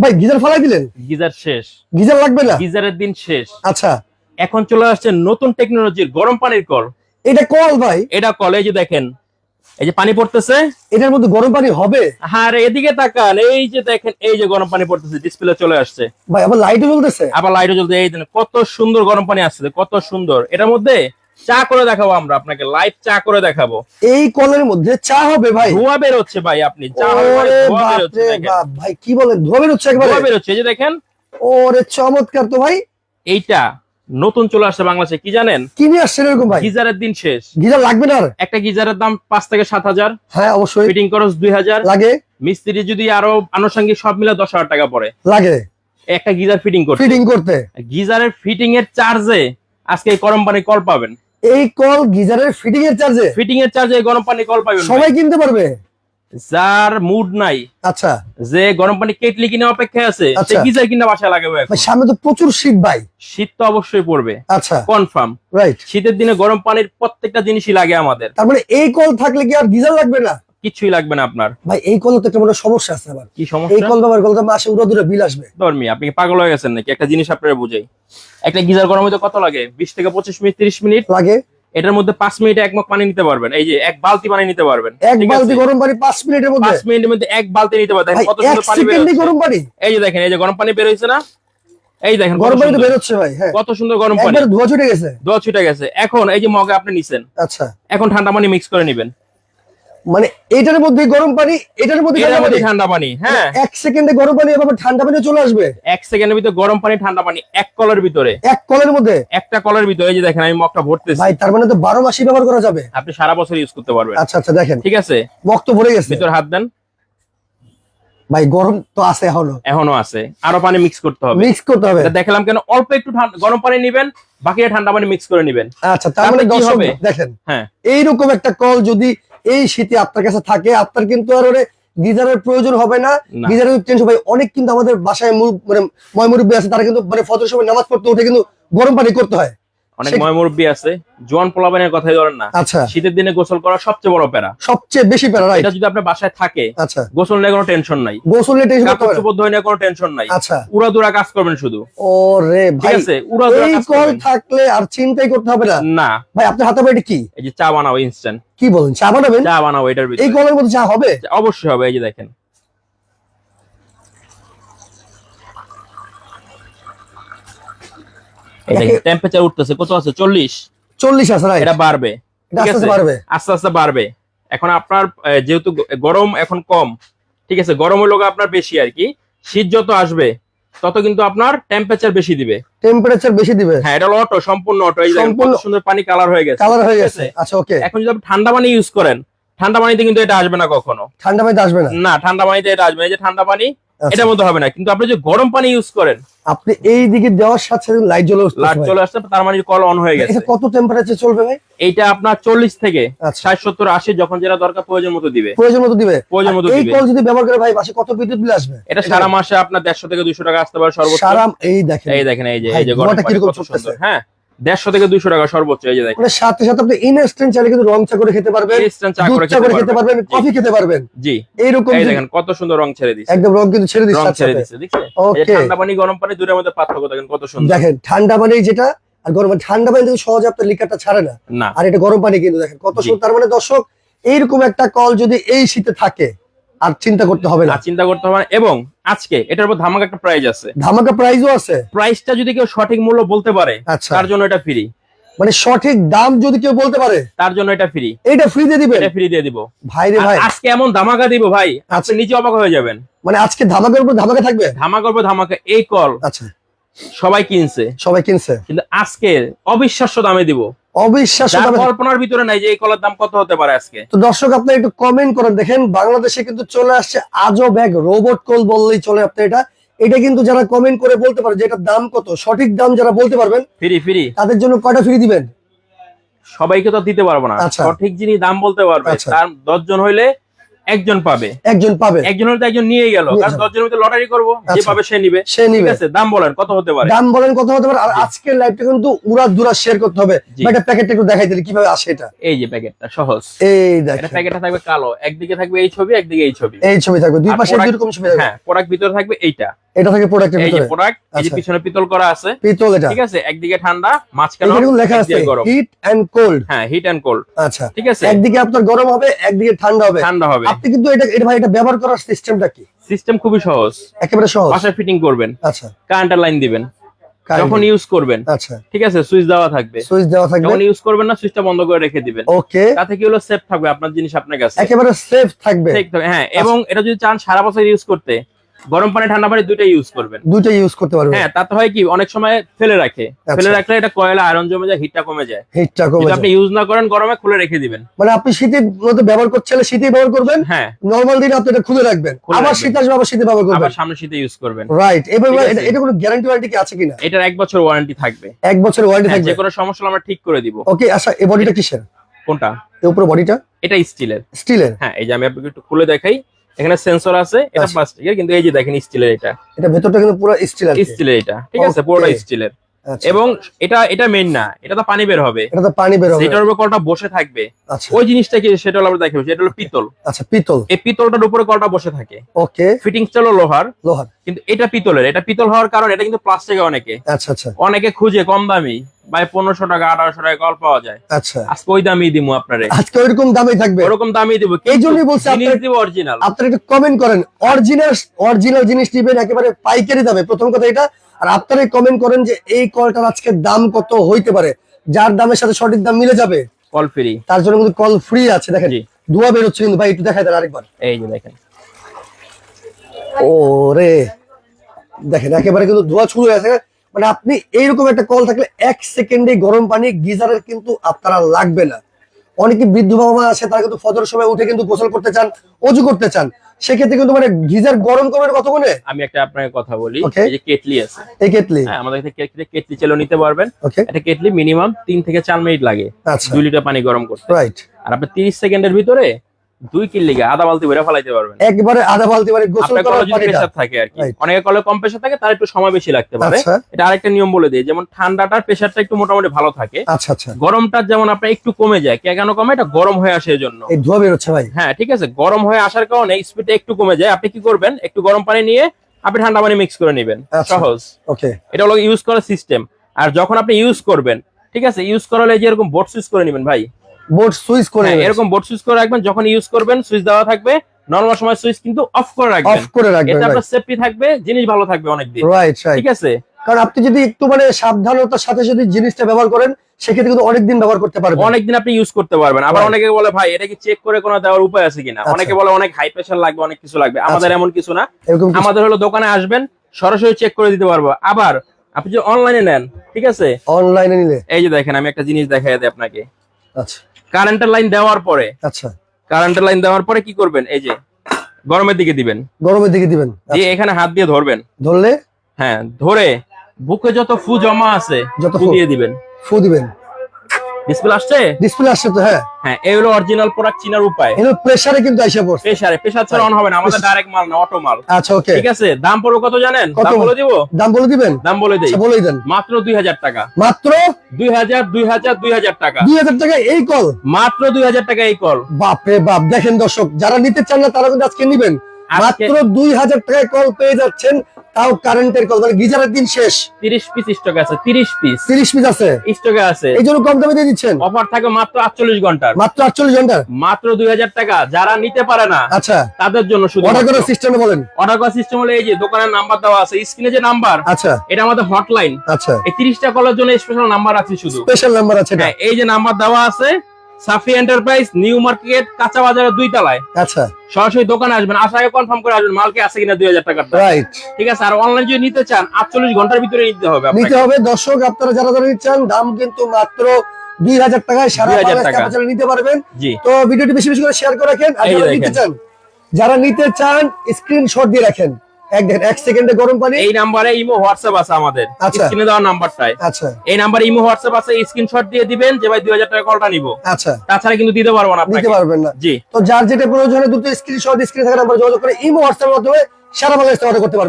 ভাই গিজার ফালাই দিলেন? গিজার শেষ। গিজার লাগবে না? গিজারের দিন শেষ। আচ্ছা। এখন চলে আসছে নতুন টেকনোলজির গরম পানির কল। এটা কল ভাই। এটা কল এই যে দেখেন। এই যে পানি পড়তেছে। এটার মধ্যে গরম পানি হবে? হ্যাঁ এদিকে তাকান। এই যে দেখেন এই যে গরম পানি পড়তেছে ডিসপ্লে চলে আসছে। ভাই আবার লাইটও জ্বলতেছে? আবার লাইটও জ্বলতেছে। এই দেন কত সুন্দর গরম পানি আসছে কত সুন্দর। এটার মধ্যে চা করে দেখাবো আমরা আপনাকে লাইভ চা করে দেখাবো। এই কলের মধ্যে চা হবে ভাই। ধোঁয়া বেরোচ্ছে ভাই আপনি চা হবে ধোঁয়া বাপ দেখেন। ভাই কি বলেন? ধোয়া বেরোচ্ছে একবারে? ধোঁয়া বেরোচ্ছে এই যে দেখেন। ওরে চমৎকার তো ভাই। এইটা নতুন চলে আসছে বাংলাদেশে কি জানেন? কিনে আসছেন এরকম ভাই? গিজারের দিন শেষ। গিজার লাগবে না আর? একটা গিজারের দাম পাঁচ থেকে সাত হাজার। হ্যাঁ অবশ্যই। ফিটিং খরচ দুই হাজার। লাগে। মিস্ত্রি যদি আরও আনুষঙ্গিক সব মিলে দশ হাজার টাকা পড়ে। লাগে। একটা গিজার ফিটিং করতে। ফিটিং করতে। গিজারের ফিটিং এর চার্জে আজকে এই গরম পানি কল পাবেন। এই কল গিজারের ফিটিং এর চার্জে ফিটিং এর চার্জে গরম পানি কল পাবেন সবাই কিনতে পারবে? যার মুড নাই আচ্ছা। যে গরম পানি কেটলি কিনে অপেক্ষায় আছে সে আচ্ছা। গিজার কিনা বাসায় লাগাবে সামনে তো প্রচুর শীত ভাই। শীত তো অবশ্যই পড়বে। আচ্ছা। কনফার্ম রাইট শীতের দিনে গরম পানির প্রত্যেকটা জিনিসই লাগে আমাদের। তারপরে মানে এই কল থাকলে কি আর গিজার লাগবে না? কিছুই লাগবে না আপনার। ভাই এই কল তো একটা সমস্যা আছে আবার। কি সমস্যা? এই কল ব্যবহার করলে তো মাসে উড়া দূরে বিল আসবে। ধর্মী আপনি কি পাগল হয়ে গেছেন নাকি? একটা জিনিস আপনারা বুঝাই। একটা গিজার গরম হইতে কত লাগে? বিশ থেকে পঁচিশ মিনিট তিরিশ মিনিট? লাগে। এটার মধ্যে পাঁচ মিনিটে এক মগ পানি নিতে পারবেন। এই যে এক বালতি পানি নিতে পারবেন। এক বালতি গরম পানি পাঁচ মিনিটের মধ্যে? পাঁচ মিনিটের মধ্যে এক বালতি নিতে পারবেন। কত সুন্দর পানি বের হচ্ছে। গরম পানি। এই যে দেখেন এই যে গরম পানি বের হয়েছে না? এই দেখেন গরম পানি তো সুন্দর। বেরোচ্ছে ভাই হ্যাঁ। কত সুন্দর গরম পানি। একবারে ধোয়া ছুটে গেছে। দোয়া ছুটে গেছে। এখন এই যে মগে আপনি নিছেন। আচ্ছা। এখন ঠান্ডা পানি মিক্স করে নিবেন। মানে এটার মধ্যে গরম পানি এটার মধ্যে ঠান্ডা পানি? হ্যাঁ। এক সেকেন্ডে গরম পানি এভাবে ঠান্ডা পানি চলে আসবে? এক সেকেন্ডের ভিতরে গরম পানি ঠান্ডা পানি এক কলের ভিতরে। এক কলের মধ্যে? একটা কলের ভিতরে এই যে দেখেন আমি মগটা ভরতেছি। ভাই তার মানে তো বারো মাসই ব্যবহার করা যাবে? আপনি সারা বছর ইউজ করতে পারবেন। আচ্ছা আচ্ছা দেখেন। ঠিক আছে? বক্ত ভরে গেছে। ভিতর হাত দেন। ভাই গরম তো আছে এখনও। এখনও আছে। আরও পানি মিক্স করতে হবে। মিক্স করতে হবে। দেখালাম কেন? অল্প একটু ঠান্ডা- গরম পানি নিবেন বাকিটা ঠান্ডা পানি মিক্স করে নিবেন। আচ্ছা তার মানে কি হবে? দেখেন। হ্যাঁ। এইরকম একটা কল যদি এই শীতে আপনার কাছে থাকে আপনার কিন্তু আর ওরে গিজারের প্রয়োজন হবে না। গিজারের টেনশন ভাই অনেক কিন্তু আমাদের বাসায় মানে ময়মুরব্বী আছে তারা কিন্তু মানে ফজর সময় নামাজ পড়তে উঠে কিন্তু গরম পানি করতে হয় অনেক সে- ময় মুরব্বী আছে। জোয়ান পোলাবানের কথাই ধরেন না। আচ্ছা। শীতের দিনে গোসল করা সবচেয়ে বড় প্যারা। সবচেয়ে বেশি প্যারা রাইট এটা যদি আপনার বাসায় থাকে আচ্ছা। গোসল নিয়ে কোনো টেনশন নাই। গোসল নিয়ে টেনশন করতে হবে নিয়ে কোনো টেনশন নাই। আচ্ছা। উড়াদুরা কাজ করবেন শুধু। ওরে রে ঠিক আছে উড়াদুরা কাজ কল থাকলে আর চিন্তাই করতে হবে না। না। ভাই আপনার হাতে ভাই এটা কি? এই যে চা বানাও ইনস্ট্যান্ট কি বলেন চা বানাবেন? চা বানাও এটার ভিতরে। এই কলের মধ্যে চা হবে? অবশ্যই হবে এই যে দেখেন এই দেখেন দেখে- টেম্পারেচার উঠতেছে কত আছে? চল্লিশ। চল্লিশ আছে এটা বাড়বে। ঠিক আছে? বাড়বে। আস্তে আস্তে বাড়বে। এখন আপনার যেহেতু গরম এখন কম ঠিক আছে? গরমের লোক আপনার বেশি আর কি। শীত যত আসবে তত কিন্তু আপনার টেম্পারেচার বেশি দিবে। টেম্পারেচার বেশি দিবে। হ্যাঁ এটা অটো সম্পূর্ণ অটো এই সুন্দর পানি কালার হয়ে গেছে। কালার হয়ে গেছে। আচ্ছা ওকে এখন যদি আপনি ঠান্ডা পানি ইউজ করেন ঠান্ডা পানিতে কিন্তু এটা আসবে না কখনো। ঠান্ডা পানিতে আসবে না? না ঠান্ডা পানিতে এটা আসবে না। এই যে ঠান্ডা পানি আচ্ছা। এটার মধ্যে হবে না। কিন্তু আপনি যে গরম পানি ইউজ করেন আপনি এই দিকে দেওয়ার সাথে সাথে লাইট জ্বলে লাইট। চলে আসছে তার মানে কল অন হয়ে গেছে। এটা কত টেম্পারেচার চলবে ভাই? এইটা আপনার চল্লিশ থেকে আচ্ছা। ষাট সত্তর আশি যখন যেটা দরকার প্রয়োজন মতো দিবে। প্রয়োজন মতো দিবে? প্রয়োজন মতো আর এই দিবে। কল যদি ব্যবহার করে ভাই মাসে কত বিদ্যুৎ বিল আসবে? এটা সারা মাসে আপনার দেড়শো থেকে দুইশো টাকা আসতে পারে সর্বোচ্চ। সারা এই দেখেন। এই দেখেন এই যে ভাই, এই যে গরম ধোঁয়াটা পানি কীরকম কত ছুটতেছে? সুন্দর। হ্যাঁ। দেড়শো থেকে দুইশো টাকা সর্বোচ্চ এই যে দেখেন। মানে সাথে সাথে আপনি ইনস্ট্যান্ট চাইলে কিন্তু রং চা করে খেতে পারবেন Instant চা করে খেতে পারবেন। কফি খেতে পারবেন। জি। এইরকম এই দেখেন কত সুন্দর রং ছেড়ে দিচ্ছে। একদম রং কিন্তু ছেড়ে দিচ্ছে রং ছেড়ে দিচ্ছে দেখছেন? ঠান্ডা পানি গরম পানি দুটোর মধ্যে পার্থক্য দেখেন কত সুন্দর। দেখেন ঠান্ডা পানি যেটা আর গরম ঠান্ডা পানি কিন্তু সহজে আপনার লিকারটা ছাড়ে না। না। আর এটা গরম পানি কিন্তু দেখেন কত সুন্দর। তার মানে দর্শক এইরকম একটা কল যদি এই শীতে থাকে আর চিন্তা করতে হবে না। চিন্তা করতে হবে না। এবং আজকে এটার উপর ধামাকা একটা প্রাইজ আছে। ধামাকা প্রাইজও আছে। প্রাইসটা যদি কেউ সঠিক মূল্য বলতে পারে আচ্ছা। তার জন্য এটা ফ্রি মানে সঠিক দাম যদি কেউ বলতে পারে তার জন্য এটা ফ্রি এইটা ফ্রি দিয়ে দিবেন? এটা ফ্রি দিয়ে দিব। ভাই রে ভাই। আজকে এমন ধামাকা দিব ভাই আপনি নিচে অবাক হয়ে যাবেন। মানে আজকে ধামাকার উপর ধামাকা থাকবে? ধামাকা উপর ধামাকা এই কল আচ্ছা। সবাই কিনছে। সবাই কিনছে। কিন্তু আজকে অবিশ্বাস্য দামে দিব। কল্পনার ভিতরে নাই যে এই কলার দাম কত হতে পারে আজকে। তো দর্শক আপনি একটু কমেন্ট করেন দেখেন বাংলাদেশে কিন্তু চলে আসছে আজব এক রোবট কল বললেই চলে আপনি এটা। এটা কিন্তু যারা কমেন্ট করে বলতে পারে যে এটার দাম কত সঠিক দাম যারা বলতে পারবেন ফ্রি ফ্রি তাদের জন্য কয়টা ফ্রি দিবেন? সবাইকে তো দিতে পারব না। আচ্ছা। সঠিক জিনিস দাম বলতে পারবে আচ্ছা। তার দশজন হইলে একজন পাবে। একজন পাবে। একজন হলে একজন নিয়ে গেল কারণ দশজনের মধ্যে লটারি করব যে আচ্ছা। পাবে সে নিবে। সে নিবে। আছে? দাম বলেন কত হতে পারে? দাম বলেন কত হতে পারে? আর আজকের লাইভটা কিন্তু উড়া দুরা শেয়ার করতে হবে। ভাই, প্যাকেটটা একটু দেখাই দিলে কীভাবে আসে এটা। এই যে প্যাকেটটা সহজ। এই দেখেন। প্যাকেটটা থাকবে কালো। একদিকে থাকবে এই ছবি একদিকে এই ছবি। এই ছবি থাকবে। দুই পাশে দুই রকম ছবি থাকবে। হ্যাঁ প্রোডাক্ট ভিতরে থাকবে এইটা। এটা থাকে প্রোডাক্টের ভিতরে। প্রোডাক্ট এই যে আচ্ছা। পিছনে পিতল করা আছে। পিতল এটা। ঠিক আছে? একদিকে ঠান্ডা মাঝখানে কিন্তু লেখা আছে হিট এন্ড কোল্ড হ্যাঁ হিট এন্ড কোল্ড আচ্ছা। ঠিক আছে? একদিকে আপনার গরম হবে একদিকে ঠান্ডা হবে। ঠান্ডা হবে। আপনি কিন্তু এটা এটা ভাই এটা ব্যবহার করার সিস্টেমটা কি? সিস্টেম খুবই সহজ। একেবারে সহজ? বাসায় ফিটিং করবেন। আচ্ছা। কারেন্টের লাইন দিবেন। যখন ইউজ করবেন। আচ্ছা। ঠিক আছে সুইচ দেওয়া থাকবে। সুইচ দেওয়া থাকবে। যখন ইউজ করবেন না সুইচটা বন্ধ করে রেখে দিবেন। ওকে তাতে কি হলো? সেফ থাকবে আপনার জিনিস আপনার কাছে। একেবারে সেফ থাকবে। হ্যাঁ এবং এটা যদি চান সারা বছর ইউজ করতে গরম পানি ঠান্ডা পানি দুইটাই ইউজ করবেন। দুইটা ইউজ করতে পারবেন। হ্যাঁ তাতে হয় কি অনেক সময় ফেলে রাখে। আচ্ছা। ফেলে রাখলে এটা কয়লা আয়রন জমে যায় হিটটা কমে যায়। হিটটা কমে যায়। আপনি ইউজ না করেন গরমে খুলে রেখে দিবেন। মানে আপনি শীতের মধ্যে ব্যবহার করছেন শীতে ব্যবহার করবেন। হ্যাঁ। নরমাল দিনে আপনি এটা খুলে রাখবেন। আবার শীত আসবে আবার শীতে ব্যবহার করবেন। আবার সামনে শীতে ইউজ করবেন। রাইট এবার এটা কোনো গ্যারান্টি ওয়ারেন্টি কি আছে কিনা? এটার এক বছর ওয়ারেন্টি থাকবে। এক বছর ওয়ারেন্টি হ্যাঁ, থাকবে। যে কোনো সমস্যা হলে আমরা ঠিক করে দিব। ওকে আচ্ছা এই বডিটা কিসের? কোনটা? এই উপরে বডিটা এটা স্টিলের স্টিলের হ্যাঁ এই যে আমি আপনাকে একটু খুলে দেখাই। এখানে সেন্সর আছে এটা আচ্ছা। প্লাস্টিকের কিন্তু এই যে দেখেন স্টিলের এটা। এটা ভেতরটা কিন্তু পুরো স্টিল আর কি। স্টিলের এটা ঠিক আছে. পুরোটা স্টিলের আচ্ছা। এবং এটা এটা মেইন না এটা তো পানি বের হবে। এটা তো পানি বের হবে। সেটার উপর কলটা বসে থাকবে। আচ্ছা। ওই জিনিসটা কি সেটা হলো আমরা দেখাবো সেটা হলো পিতল। আচ্ছা পিতল। এই পিতলটার উপরে কলটা বসে থাকে। ওকে ফিটিংস হলো লোহার। লোহার। কিন্তু এটা পিতলের এটা পিতল হওয়ার কারণ এটা কিন্তু প্লাস্টিকের অনেকে। আচ্ছা আচ্ছা। অনেকে খুঁজে কম দামি। ভাই পনেরোশো টাকা আঠারোশো টাকা কল পাওয়া যায়। আচ্ছা। আজকে ওই দামই দিব আপনারে। আজকে ওইরকম দামে থাকবে। ওরকম দামই দিব। এই জন্যই বলছি দিব অরিজিনাল আপনারা একটু কমেন্ট করেন। অরিজিনাল অরিজিনাল জিনিস নিবেন একেবারে পাইকারি দামে। প্রথম কথা এটা। আর আপনারাই কমেন্ট করেন যে এই কলটার আজকে দাম কত হইতে পারে। যার দামের সাথে সঠিক দাম মিলে যাবে। কল ফ্রি তার জন্য কিন্তু কল ফ্রি আছে। দেখেন। ধোয়া বেরোচ্ছে কিন্তু। ভাই একটু দেখাই দেন আরেকবার। এই যে দেখেন। ও রে দেখেন একেবারে কিন্তু ধোয়া শুরু হয়ে গেছে। মানে আপনি এইরকম একটা কল থাকলে এক সেকেন্ডে গরম পানি গিজারের কিন্তু আপনারা লাগবে না। অনেকে বৃদ্ধ বাবা আছে তারা কিন্তু ফজর সময় উঠে কিন্তু গোসল করতে চান অজু করতে চান। সেক্ষেত্রে কিন্তু মানে গিজার গরম করবে কত মনে? আমি একটা আপনাকে কথা বলি. এই যে কেটলি আছে। এই কেটলি? হ্যাঁ আমাদের কাছে কেটলি কেটলি চালও নিতে পারবেন। একটা কেটলি মিনিমাম তিন থেকে চার মিনিট লাগে। আচ্ছা। দুই লিটার পানি গরম করতে। রাইট আর আপনি তিরিশ সেকেন্ডের ভিতরে দুই কিল আধা বালতি ভরে ফেলাইতে পারবেন। একবারে আধা বালতি মানে গোসল করার পানিটা। প্রেশার থাকে আর কি। অনেকে কলে কম প্রেশার থাকে তার একটু সময় বেশি লাগতে পারে। আচ্ছা। এটা আরেকটা নিয়ম বলে দিই যেমন ঠান্ডাটার প্রেশারটা একটু মোটামুটি ভালো থাকে। আচ্ছা আচ্ছা। গরমটা যেমন আপনার একটু কমে যায় কে কেন কমে এটা গরম হয়ে আসে এই জন্য এই ধোয়া বেরোচ্ছে ভাই। হ্যাঁ ঠিক আছে গরম হয়ে আসার কারণে স্পিডটা একটু কমে যায়। আপনি কি করবেন একটু গরম পানি নিয়ে আপনি ঠান্ডা পানি মিক্স করে নেবেন। আচ্ছা। সহজ। ওকে। এটা হলো ইউজ করার সিস্টেম আর যখন আপনি ইউজ করবেন ঠিক আছে ইউজ করালে যে এরকম বোর্ড সুইচ করে নেবেন ভাই। বোর্ড সুইচ করে হ্যাঁ, এরকম বোর্ড সুইচ করে রাখবেন যখন ইউজ করবেন সুইচ দেওয়া থাকবে নর্মাল সময় সুইচ কিন্তু অফ করে রাখবেন। অফ করে রাখবেন এতে আপনার সেফটি থাকবে জিনিস ভালো থাকবে অনেকদিন। রাইট রাইট ঠিক আছে? কারণ আপনি যদি একটু মানে সাবধানতার সাথে যদি জিনিসটা ব্যবহার করেন সেক্ষেত্রে কিন্তু অনেকদিন ব্যবহার করতে পারবেন। অনেকদিন আপনি ইউজ করতে পারবেন। আবার অনেকে বলে ভাই এটা কি চেক করে কোনো দেওয়ার উপায় আছে কিনা? আচ্ছা। অনেকে বলে অনেক হাই প্রেশার লাগবে অনেক কিছু লাগবে। আমাদের আচ্ছা। এমন কিছু না। আমাদের হলো দোকানে আসবেন সরাসরি চেক করে দিতে পারব। আবার আপনি যদি অনলাইনে নেন ঠিক আছে? অনলাইনে নিলে। এই যে দেখেন আমি একটা জিনিস দেখাই দিই আপনাকে। আচ্ছা। কারেন্টের লাইন দেওয়ার পরে আচ্ছা। কারেন্টের লাইন দেওয়ার পরে কি করবেন? এই যে গরমের দিকে দিবেন। গরমের দিকে দিবেন। যে এখানে হাত দিয়ে ধরবেন। আচ্ছা, ধরলে? হ্যাঁ ধরে বুকে যত ফু জমা আছে যত ফু। দিয়ে দিবেন। ফু দিবেন। ডিসপ্লে আসছে? ডিসপ্লে আসছে তো হ্যাঁ। হ্যাঁ এই হলো অরিজিনাল প্রোডাক্ট চিনার উপায়। এগুলো প্রেসারে কিন্তু আইসা পড়ছে। প্রেসারে প্রেসার ছাড়া অন হবে না আমাদের ডাইরেক্ট মাল না অটো মাল। আচ্ছা ওকে ঠিক আছে দাম পড়বে কত জানেন? কত? দাম বলে দিব? দাম বলে দিবেন? দাম বলে দেই। আচ্ছা বলেই দেন। মাত্র দুই হাজার টাকা। মাত্র? দুই হাজার দুই হাজার দুই হাজার টাকা। দুই হাজার টাকা এই কল মাত্র দুই হাজার টাকা এই কল বাপরে বাপ দেখেন দর্শক যারা নিতে চান না তারা কিন্তু আজকে নিবেন। মাত্র দুই হাজার টাকায় কল পেয়ে যাচ্ছেন তাও কারেন্টের কল মানে গিজারের দিন শেষ। তিরিশ পিস স্টকে আছে তিরিশ পিস তিরিশ পিস আছে। স্টকে আছে। এই জন্য কম দামে দিয়ে দিচ্ছেন? অফার থাকবে মাত্র আটচল্লিশ ঘণ্টার। মাত্র আটচল্লিশ ঘণ্টার? মাত্র দুই হাজার টাকা। যারা নিতে পারে না আচ্ছা। তাদের জন্য শুধু অর্ডার করার সিস্টেমে বলেন। অর্ডার করার সিস্টেম হলো এই যে দোকানের নাম্বার দেওয়া আছে স্ক্রিনে যে নাম্বার আচ্ছা। এটা আমাদের হটলাইন আচ্ছা। এই তিরিশটা কলের জন্য স্পেশাল নাম্বার আছে শুধু। স্পেশাল নাম্বার আছে হ্যাঁ এই যে নাম্বার দেওয়া আছে সাফি এন্টারপ্রাইজ নিউ মার্কেট কাঁচা বাজারের দুই তলায়। আচ্ছা। সরাসরি দোকানে আসবেন আগে কনফার্ম করে আসবেন মালকে আছে কিনা দুই হাজার টাকার রাইট ঠিক আছে আর অনলাইন যদি নিতে চান আটচল্লিশ ঘণ্টার ভিতরে নিতে হবে নিতে হবে। দর্শক আপনারা যারা যারা নিচ্ছেন দাম কিন্তু মাত্র দুই হাজার টাকায় সারা 2000 বাংলাদেশ টাকা। নিতে পারবেন। তো ভিডিওটি বেশি বেশি করে শেয়ার করে রাখেন আর যারা নিতে চান যারা নিতে চান স্ক্রিনশট দিয়ে রাখেন। এক দেখেন এক সেকেন্ডে গরম পানি। এই নাম্বারে ইমো হোয়াটসঅ্যাপ আছে আমাদের। আচ্ছা। স্ক্রিনে দেওয়া নাম্বারটায়। আচ্ছা। এই নাম্বারে ইমো হোয়াটসঅ্যাপ আছে স্ক্রিনশট দিয়ে দিবেন যে ভাই দুই হাজার টাকা কলটা নিব। আচ্ছা। তাছাড়া কিন্তু দিতে পারব না পারবেন না। জি। তো যার যেটা প্রয়োজন দুটো দ্রুত স্ক্রিনশট স্ক্রিনে থাকা নাম্বার যোগাযোগ করে ইমো হোয়াটসঅ্যাপের মাধ্যমে সারা বাংলাদেশ অর্ডার করতে পারবেন।